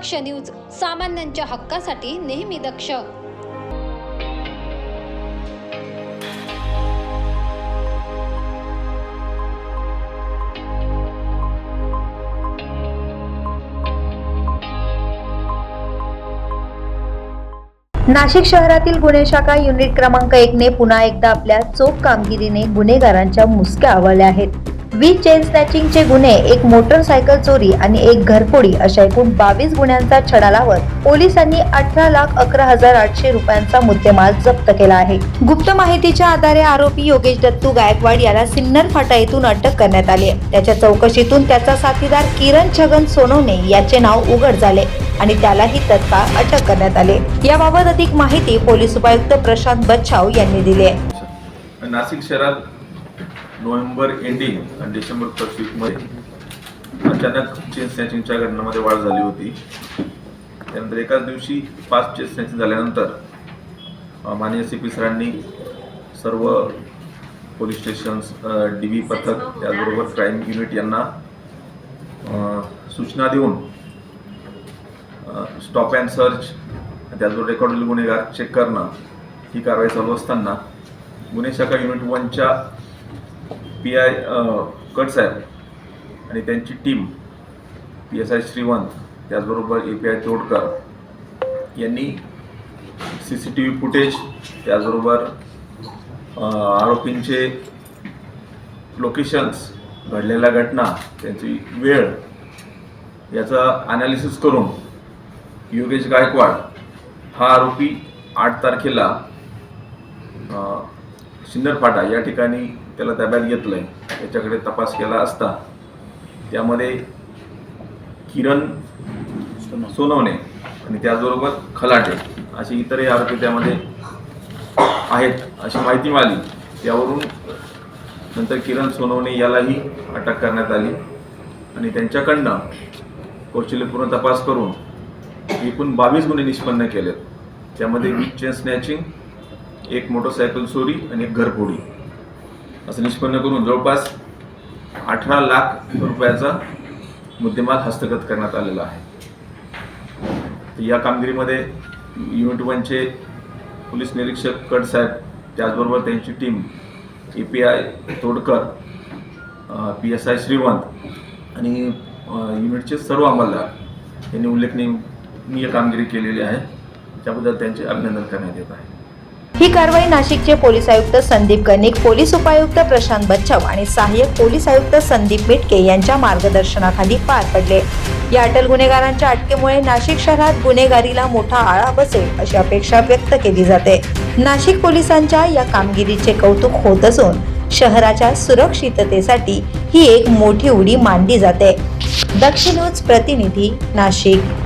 दक्ष news सामान्यांच्या हक्कासाठी नेहमी दक्ष. नाशिक शहरातील गुन्हे शाखा युनिट क्रमांक एक ने पुन्हा एकदा आपल्या चोख कामगिरीने गुन्हेगारांच्या मुसक्या आवळल्या आहेत. वीज चेन स्नॅचिंगचे गुन्हे एक मोटरसायकल चोरी आणि एक घरफोडी अशा एकूण बावीस गुन्ह्यांचा छडा लावत पोलिसांनी अठरा लाख अकरा हजार आठशे रुपयांचा मुद्देमाल जप्त केला आहे. गुप्त माहितीच्या आधारे आरोपी योगेश दत्तू गायकवाड याला सिन्नर फाटा येथून अटक करण्यात आली त्याच्या चौकशीतून त्याचा साथीदार किरण छगन सोनवणे याचे नाव उघड झाले आणि त्यालाही तत्काळ अटक करण्यात आले. याबाबत अधिक माहिती पोलीस उपायुक्त प्रशांत बच्छाव यांनी दिली आहे. नाशिक शहरात नोव्हेंबर एंडिंग आणि डिसेंबर फर्स्ट वीकमध्ये अचानक चेन स्नॅचिंगच्या घटनामध्ये वाढ झाली होती. त्यानंतर एकाच दिवशी पाच चेन स्नॅचिंग झाल्यानंतर माननीय सी पी सरांनी सर्व पोलीस स्टेशन्स डी बी पथक त्याचबरोबर क्राईम युनिट यांना सूचना देऊन स्टॉप अँड सर्च त्याचबरोबर रेकॉर्डेड गुन्हेगार चेक करणं ही कारवाई चालू असताना गुन्हे शाखा युनिट वनच्या पी आय कट साहेब आणि त्यांची team P S I Shrivant त्याचबरोबर ए पी आय तोडकर यांनी C C T V footage त्याचबरोबर आरोपींचे लोकेशन्स घडलेल्या घटना त्यांची वेळ याचं ॲनालिसिस करून योगेश गायकवाड हा आरोपी आठ तारखेला अ, सिन्नर फाटा या ठिकाणी त्याला ताब्यात घेतलं आहे त्याच्याकडे तपास केला असता त्यामध्ये किरण सोनवणे आणि त्याचबरोबर खलाटे असे इतरही आरोपी त्यामध्ये आहेत अशी माहिती मिळाली. त्यावरून नंतर किरण सोनवणे यालाही अटक करण्यात आली आणि त्यांच्याकडनं कौशल्यपूर्ण तपास करून एकूण बावीस गुन्हे निष्पन्न केलेत. त्यामध्ये वीज चेन स्नॅचिंग एक मोटरसायकल चोरी आणि एक घरफोडी. असं निष्पन्न करून जवळपास अठरा लाख रुपयाचा मुद्देमाल हस्तगत करण्यात आलेला आहे. तर या कामगिरीमध्ये युनिट वनचे पोलीस निरीक्षक कट साहेब त्याचबरोबर त्यांची team A P I Todkar P S I Shrivant आणि युनिटचे सर्व अंमलदार यांनी उल्लेखनीय कामगिरी केलेली आहे. त्याबद्दल त्यांचे अभिनंदन करण्यात येत आहे. ही कारवाई नाशिकचे पोलीस आयुक्त संदीप गणिक पोलीस उपायुक्त प्रशांत बच्चव आणि सहाय्यक पोलीस आयुक्त संदीप मिटके यांच्या मार्गदर्शनाखाली पार पडले. या अटल गुन्हेगारांच्या अटकेमुळे नाशिक शहरात गुन्हेगारीला मोठा आळा बसेल अशी अपेक्षा व्यक्त केली जाते. नाशिक पोलिसांच्या या कामगिरीचे कौतुक होत असून शहराच्या सुरक्षिततेसाठी ही एक मोठी उडी मानली जाते. दक्षिणोज प्रतिनिधी नाशिक